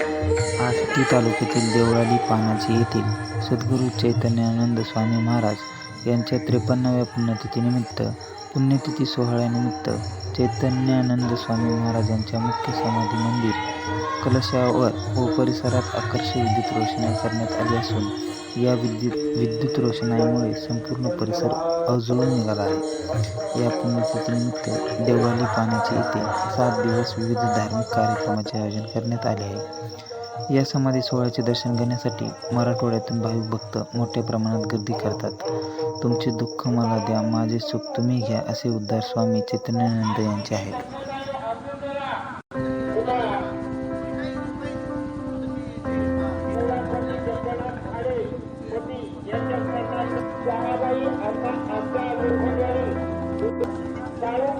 आष्टी तालुक्यातील देवळाली पानाची येथील सद्गुरू चैतन्यानंद स्वामी महाराज यांच्या त्रेपन्नाव्या पुण्यतिथीनिमित्त पुण्यतिथी सोहळ्यानिमित्त चैतन्यानंद स्वामी महाराजांच्या मुख्य समाधी मंदिर कलशावर व परिसरात आकर्षक विद्युत रोषणाई करण्यात आली असून या विद्युत विद्युत रोषणाईमुळे संपूर्ण परिसर अजळून निघाला आहे. या पुण्यतिथीनिमित्त देवळाली पाण्याचे येथे सात दिवस विविध धार्मिक कार्यक्रमाचे आयोजन करण्यात आले आहे. या समाधी सोहळ्याचे दर्शन घेण्यासाठी मराठवाड्यातून भाविक भक्त मोठ्या प्रमाणात गर्दी करतात. तुमचे दुःख मला द्या माझे सुख तुम्ही घ्या असे उद्धार स्वामी चैतन्यानंद यांचे आहेत. Asal-asal berkodol Salam